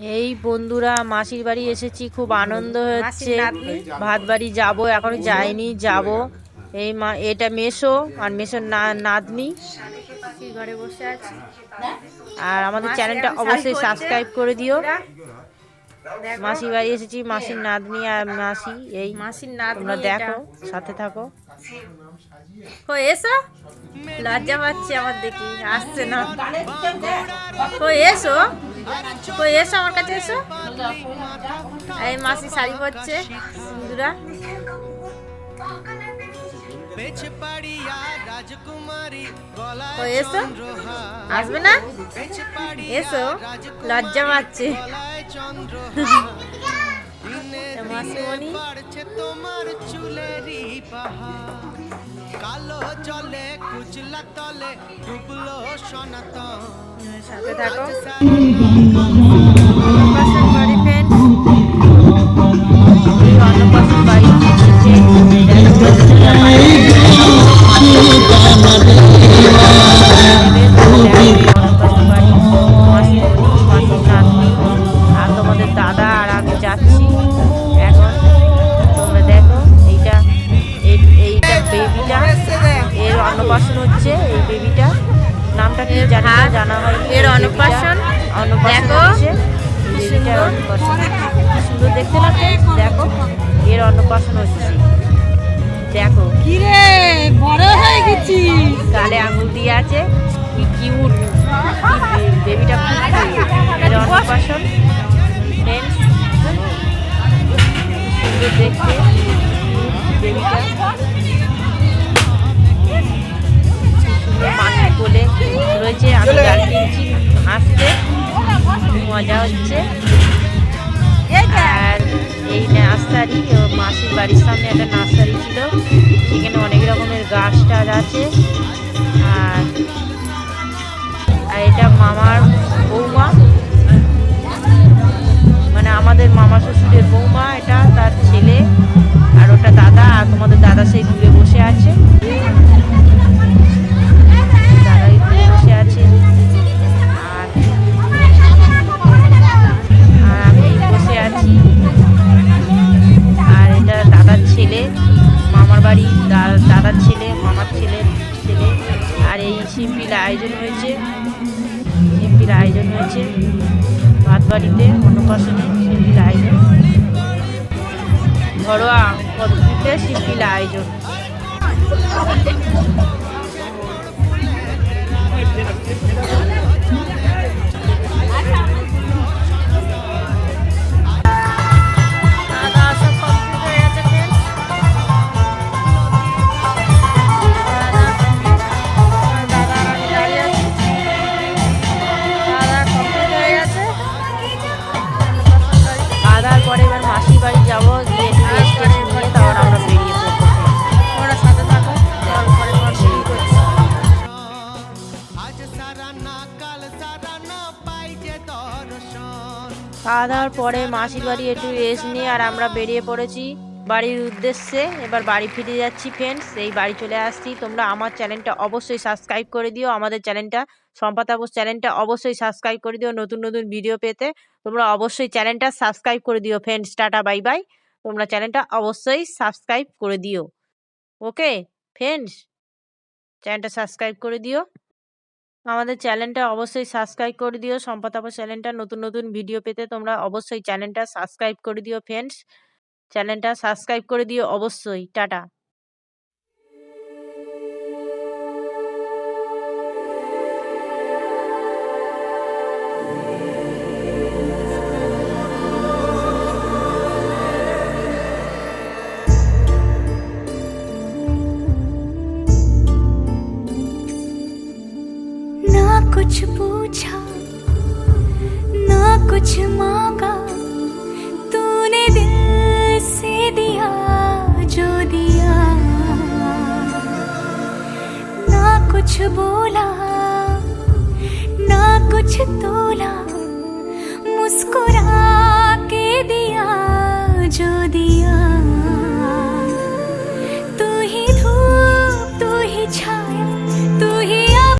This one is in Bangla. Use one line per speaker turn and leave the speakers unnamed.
এই বন্ধুরা মাসির বাড়ি এসেছি খুব আনন্দ হচ্ছে। ভাত বাড়ি যাব এখনও যাইনি যাব। এই মা এটা মেশো আর মেশোর না- নাতনি।
ঘরে বসে আছি
আর আমাদের চ্যানেলটা অবশ্যই সাবস্ক্রাইব করে দিও। মাসির বাড়ি এসেছি মাসির নাতনি আর মাসি এই
মাসির নাতনি
তোমরা দেখো সাথে থাকো।
কই এসো। লজ্জা পাচ্ছে আমার দেখি আসছে না। কই এসো। কই এসো আমার কাছে এসো। এই মাসি শাড়ি পরছে বন্ধুরা। এসো। আসবে না? এসো। লজ্জা পাচ্ছে। মাসিমণি।
কালো জলে কুচলা তলে ডুবলো সনাতন।
সাথে থাকো। বাড়ি
অন্নপ্রাশন বাড়ি। অন্নপ্রাশন হচ্ছে এই বেবিটা নামটা কি জানি না, জানা হয়
এর অন্নপ্রাশন।
অন্নপ্রাশন
দেখো,
হচ্ছে বেবিটার
সুন্দর।
অন্নপ্রাশন সুন্দর দেখতে friends? দেখো এর অন্নপ্রাশন হচ্ছে। দেখো।
বড় হয়ে
গালে আঙুল দিয়ে আছে। কি কিউট বেবিটা খুব এর অন্নপ্রাশন সুন্দর দেখতে। হচ্ছে। আর এই নার্সারি মাসির বাড়ির সামনে একটা নার্সারি ছিল। এখানে অনেক রকমের গাছ টাছ আছে। দাদার ছেলে, মামার ছেলের ছেলে। আর এই শিল্পীর আয়োজন হয়েছে। শিল্পীর আয়োজন হয়েছে। ভাত বাড়িতে অন্নপ্রাশনে শিল্পীর আয়োজন। ঘরোয়া পদ্ধতিতে শিল্পীর আয়োজন।
খাওয়া
দাওয়ার পরে মাসির বাড়ি একটু রেস্ট নিয়ে আর আমরা বেরিয়ে পড়েছি। বাড়ির উদ্দেশ্যে এবার বাড়ি ফিরে যাচ্ছি ফ্রেন্ডস এই বাড়ি চলে আসছি। তোমরা আমার চ্যানেলটা অবশ্যই সাবস্ক্রাইব করে দিও। আমাদের চ্যানেলটা সম্পাদ তাপস চ্যানেলটা অবশ্যই সাবস্ক্রাইব করে দিও নতুন নতুন ভিডিও পেতে। তোমরা অবশ্যই চ্যানেলটা সাবস্ক্রাইব করে দিও ফ্রেন্ডস টাটা বাই বাই তোমরা চ্যানেলটা অবশ্যই সাবস্ক্রাইব করে দিও। ওকে ফ্রেন্ডস চ্যানেলটা সাবস্ক্রাইব করে দিও। আমাদের চ্যানেলটা অবশ্যই সাবস্ক্রাইব করে দিও। তাপস চ্যানেলটা নতুন নতুন ভিডিও পেতে তোমরা অবশ্যই চ্যানেলটা সাবস্ক্রাইব করে দিও ফ্রেন্ডস চ্যানেলটা সাবস্ক্রাইব করে দিও অবশ্যই। টাটা।
कुछ पूछा ना कुछ मांगा तूने दिल से दिया जो दिया ना कुछ बोला ना कुछ तोला मुस्कुरा के दिया जो दिया